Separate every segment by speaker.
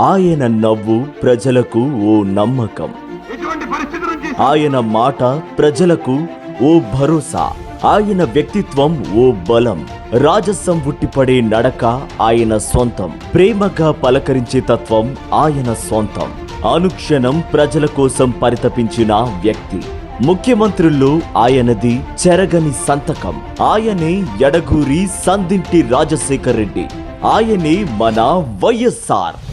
Speaker 1: ఆయన నవ్వు ప్రజలకు ఓ నమ్మకం. ఆయన మాట ప్రజలకు ఓ భరోసా. ఆయన వ్యక్తిత్వం ఓ బలం. రాజసం ఉట్టిపడే నడక ఆయన సొంతం. ప్రేమగా పలకరించే తత్వం ఆయన సొంతం. అనుక్షణం ప్రజల కోసం పరితపించిన వ్యక్తి. ముఖ్యమంత్రుల్లో ఆయనది చెరగని సంతకం. ఆయనే ఎడగూరి సందింటి రాజశేఖర్ రెడ్డి. ఆయనే మన వైఎస్ఆర్.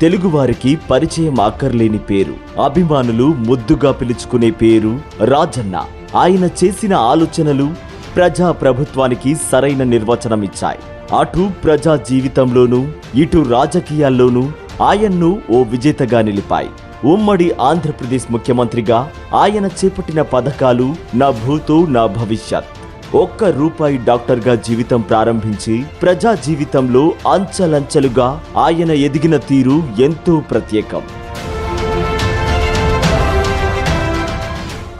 Speaker 1: తెలుగువారికి పరిచయం అక్కర్లేని పేరు. అభిమానులు ముద్దుగా పిలుచుకునే పేరు రాజన్న. ఆయన చేసిన ఆలోచనలు ప్రజా ప్రభుత్వానికి సరైన నిర్వచనం ఇచ్చాయి. అటు ప్రజా జీవితంలోనూ ఇటు రాజకీయాల్లోనూ ఆయన్ను ఓ విజేతగా నిలిపాయి. ఉమ్మడి ఆంధ్రప్రదేశ్ ముఖ్యమంత్రిగా ఆయన చేపట్టిన పథకాలు నా భూతో నా భవిష్యత్. ఒక్క రూపాయి డాక్టర్గా జీవితం ప్రారంభించి ప్రజా జీవితంలో అంచలంచలుగా ఆయన ఎదిగిన తీరు ఎంతో ప్రత్యేకం.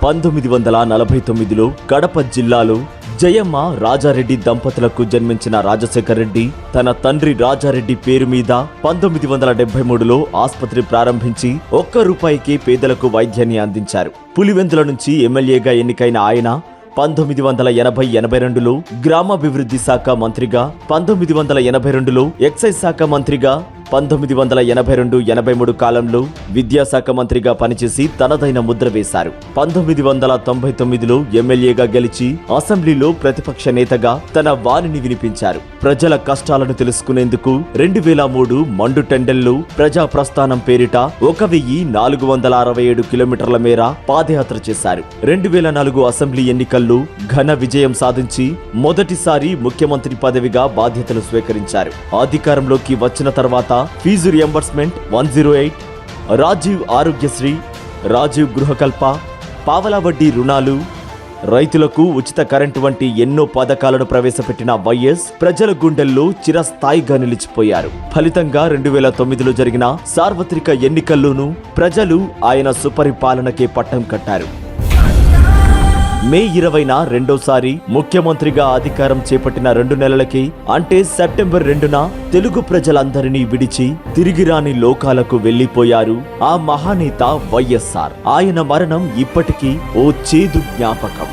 Speaker 1: పంతొమ్మిది వందల నలభై తొమ్మిదిలో కడప జిల్లాలో జయమ్మ రాజారెడ్డి దంపతులకు జన్మించిన రాజశేఖర్ రెడ్డి తన తండ్రి రాజారెడ్డి పేరు మీద పంతొమ్మిది వందల డెబ్బై మూడులో ఆసుపత్రి ప్రారంభించి ఒక్క రూపాయికి పేదలకు వైద్యాన్ని అందించారు. పులివెందుల నుంచి ఎమ్మెల్యేగా ఎన్నికైన ఆయన పంతొమ్మిది వందల ఎనభై ఎనభై రెండులో గ్రామాభివృద్ధి శాఖ మంత్రిగా పంతొమ్మిది వందల ఎనభై రెండులో ఎక్సైజ్ శాఖ మంత్రిగా పంతొమ్మిది వందల ఎనభై రెండు ఎనభై మూడు కాలంలో విద్యాశాఖ మంత్రిగా పనిచేసి తనదైన ముద్ర వేశారు. పంతొమ్మిది వందల తొంభై తొమ్మిదిలో ఎమ్మెల్యేగా గెలిచి అసెంబ్లీలో ప్రతిపక్ష నేతగా తన వాణిని వినిపించారు. ప్రజల కష్టాలను తెలుసుకునేందుకు రెండు వేల మూడు మండు టెండెల్లో ప్రజా ప్రస్థానం పేరిట ఒక వెయ్యి నాలుగు వందల అరవై ఏడు కిలోమీటర్ల మేర పాదయాత్ర చేశారు. రెండు వేల నాలుగు అసెంబ్లీ ఎన్నికల్లో ఘన విజయం సాధించి మొదటిసారి ముఖ్యమంత్రి పదవిగా బాధ్యతలు స్వీకరించారు. అధికారంలోకి వచ్చిన తర్వాత fees reimbursement one zero eight Rajiv Aarogyasri Rajiv Gruhakalpa పావలా వడ్డీ రుణాలు రైతులకు ఉచిత కరెంటు వంటి ఎన్నో పథకాలను ప్రవేశపెట్టిన వైఎస్ ప్రజల గుండెల్లో చిరస్థాయిగా నిలిచిపోయారు. ఫలితంగా రెండు వేల తొమ్మిదిలో జరిగిన సార్వత్రిక ఎన్నికల్లోనూ ప్రజలు ఆయన సుపరిపాలనకే పట్టం కట్టారు. మే ఇరవైన రెండోసారి ముఖ్యమంత్రిగా అధికారం చేపట్టిన రెండు నెలలకి అంటే సెప్టెంబర్ రెండున తెలుగు ప్రజలందరినీ విడిచి తిరిగి రాని లోకాలకు వెళ్ళిపోయారు ఆ మహానేత వైఎస్ఆర్. ఆయన మరణం ఇప్పటికీ ఓ చేదు జ్ఞాపకం.